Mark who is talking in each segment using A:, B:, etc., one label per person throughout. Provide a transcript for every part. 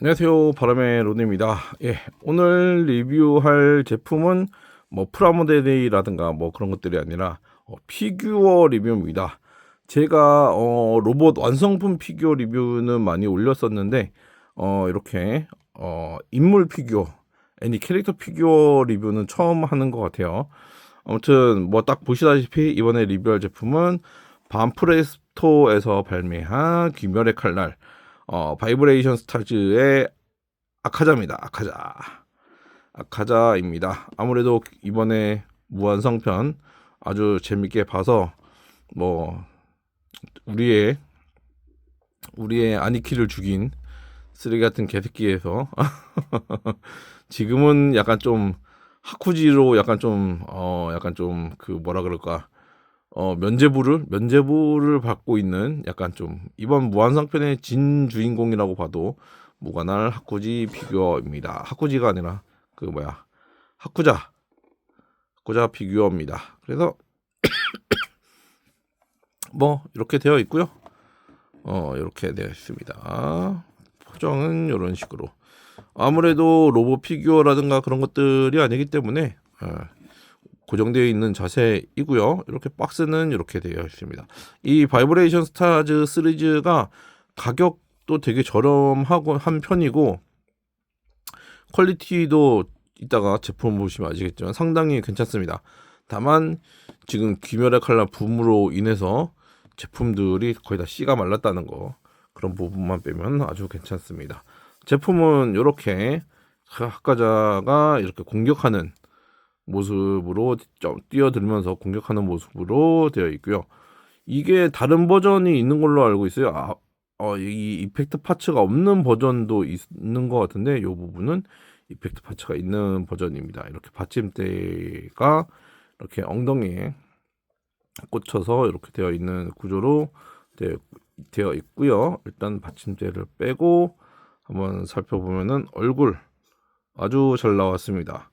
A: 안녕하세요. 바람의 로드입니다. 예, 오늘 리뷰할 제품은 뭐 프라모델이라든가 뭐 그런 것들이 아니라 어, 피규어 리뷰입니다. 제가 어, 로봇 완성품 피규어 리뷰는 많이 올렸었는데 어, 이렇게 어, 인물 피규어, 애니 캐릭터 피규어 리뷰는 처음 하는 것 같아요. 아무튼 뭐 딱 보시다시피 이번에 리뷰할 제품은 반프레스토에서 발매한 귀멸의 칼날 어, 바이브레이션 스타즈의 아카자입니다. 아카자. 아카자입니다. 아무래도 이번에 무한성편 아주 재밌게 봐서 뭐 우리의 우리의 아니키를 죽인 쓰레기 같은 개새끼에서 지금은 약간 좀 하쿠지로 약간 좀 어 약간 좀 그 뭐라 그럴까 어 면제부를 면제부를 받고 있는 약간 좀 이번 무한상편의 진 주인공이라고 봐도 무관할 하쿠지 피규어입니다. 하쿠지가 아니라 그 뭐야 하쿠자 하쿠자 피규어입니다. 그래서 뭐 이렇게 되어 있고요. 어 이렇게 되어 있습니다. 포장은 이런 식으로 아무래도 로봇 피규어라든가 그런 것들이 아니기 때문에 어, 고정되어 있는 자세이고요. 이렇게 박스는 이렇게 되어 있습니다. 이 바이브레이션 스타즈 시리즈가 가격도 되게 저렴하고 한 편이고 퀄리티도 이따가 제품 보시면 아시겠지만 상당히 괜찮습니다. 다만 지금 귀멸의 칼날 붐으로 인해서 제품들이 거의 다 씨가 말랐다는 거 그런 부분만 빼면 아주 괜찮습니다. 제품은 이렇게 학과자가 이렇게 공격하는 모습으로 좀 뛰어들면서 공격하는 모습으로 되어 있고요. 이게 다른 버전이 있는 걸로 알고 있어요. 아, 어, 이 이펙트 파츠가 없는 버전도 있는 것 같은데 이 부분은 이펙트 파츠가 있는 버전입니다. 이렇게 받침대가 이렇게 엉덩이에 꽂혀서 이렇게 되어 있는 구조로 되어, 되어 있고요. 일단 받침대를 빼고 한번 살펴보면은 얼굴 아주 잘 나왔습니다.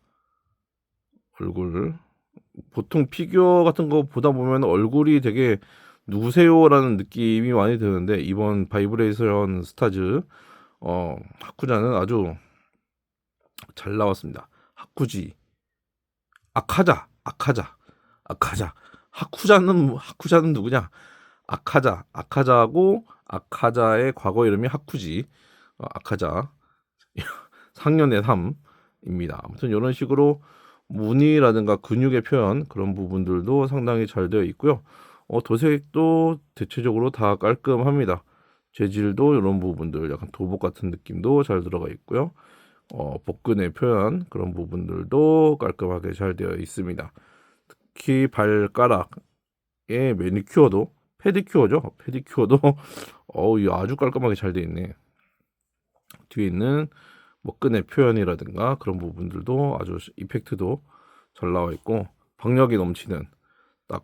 A: 얼굴. 보통 피규어 같은 거 보다 보면 얼굴이 되게 누구세요라는 느낌이 많이 드는데 이번 바이브레이션 스타즈 어 하쿠자는 아주 잘 나왔습니다. 하쿠지. 아카자 아카자 아카자. 하쿠자는 하쿠자는 누구냐? 아카자. 아카자고 아카자의 과거 이름이 하쿠지. 어, 아카자. 상년의 3입니다. 아무튼 이런 식으로 무늬라든가 근육의 표현 그런 부분들도 상당히 잘 되어 있고요. 어, 도색도 대체적으로 다 깔끔합니다. 재질도 이런 부분들 약간 도복 같은 느낌도 잘 들어가 있고요. 어, 복근의 표현 그런 부분들도 깔끔하게 잘 되어 있습니다. 특히 발가락의 매니큐어도 페디큐어죠. 페디큐어도 어우 아주 깔끔하게 잘 되어 있네. 뒤에 있는 뭐 끈의 표현이라든가 그런 부분들도 아주 이펙트도 잘 나와 있고 박력이 넘치는 딱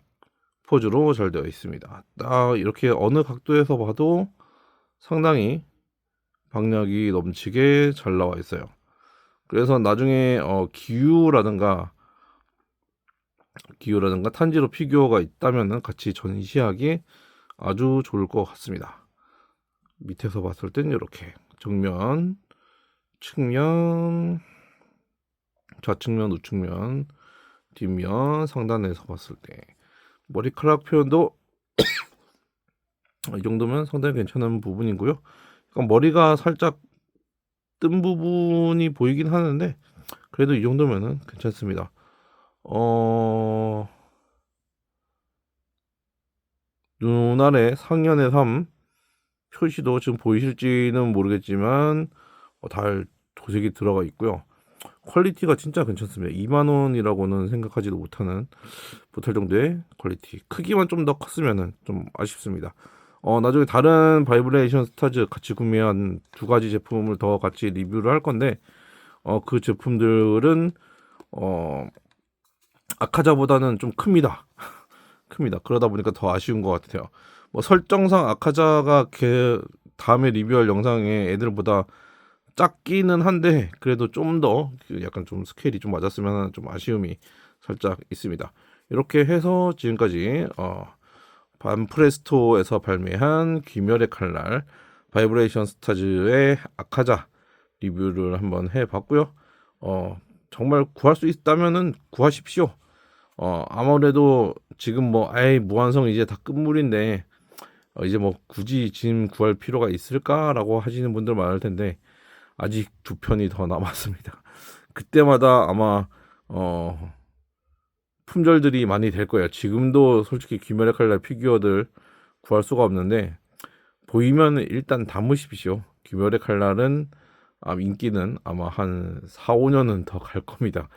A: 포즈로 잘 되어 있습니다. 딱 이렇게 어느 각도에서 봐도 상당히 박력이 넘치게 잘 나와 있어요. 그래서 나중에 어, 기유라든가 기유라든가 탄지로 피규어가 있다면은 같이 전시하기 아주 좋을 것 같습니다. 밑에서 봤을 땐 이렇게 정면 측면, 좌측면, 우측면, 뒷면, 상단에서 봤을 때 머리카락 표현도 이 정도면 상당히 괜찮은 부분이고요. 그러니까 머리가 살짝 뜬 부분이 보이긴 하는데 그래도 이 정도면은 괜찮습니다. 어... 눈 아래 상연의 3 표시도 지금 보이실지는 모르겠지만 어, 달 도색이 들어가 있고요. 퀄리티가 진짜 괜찮습니다. 2만 원이라고는 생각하지도 못하는 못할 정도의 퀄리티. 크기만 좀 더 컸으면은 좀 아쉽습니다. 어, 나중에 다른 바이브레이션 스타즈 같이 구매한 두 가지 제품을 더 같이 리뷰를 할 건데 어, 그 제품들은 어, 아카자보다는 좀 큽니다. 큽니다. 그러다 보니까 더 아쉬운 것 같아요. 뭐 설정상 아카자가 그 다음에 리뷰할 영상에 애들보다 작기는 한데 그래도 좀 더 약간 좀 스케일이 좀 맞았으면 하는 좀 아쉬움이 살짝 있습니다. 이렇게 해서 지금까지 어, 반프레스토에서 발매한 귀멸의 칼날 바이브레이션 스타즈의 아카자 리뷰를 한번 해봤고요. 어 정말 구할 수 있다면은 구하십시오. 어 아무래도 지금 뭐 아예 무한성 이제 다 끝물인데 어, 이제 뭐 굳이 짐 구할 필요가 있을까라고 하시는 분들 많을 텐데 아직 두 편이 더 남았습니다. 그때마다 아마 어 품절들이 많이 될 거예요. 지금도 솔직히 귀멸의 칼날 피규어들 구할 수가 없는데 보이면 일단 담으십시오. 귀멸의 칼날은 아, 인기는 아마 한 4, 5년은 더 갈 겁니다.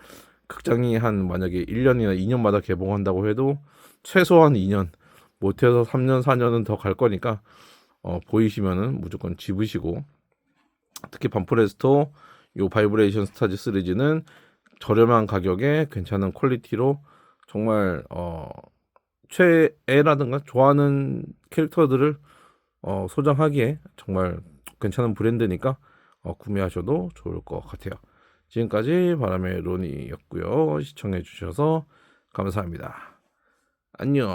A: 극장이 한 만약에 1년이나 2년마다 개봉한다고 해도 최소한 2년, 못해서 3년, 4년은 더 갈 거니까 어, 보이시면은 무조건 집으시고 특히 반프레스토 요 바이브레이션 스타즈 시리즈는 저렴한 가격에 괜찮은 퀄리티로 정말 어 최애라든가 좋아하는 캐릭터들을 어 소장하기에 정말 괜찮은 브랜드니까 어 구매하셔도 좋을 것 같아요. 지금까지 바람의 로니였고요. 시청해 주셔서 감사합니다. 안녕.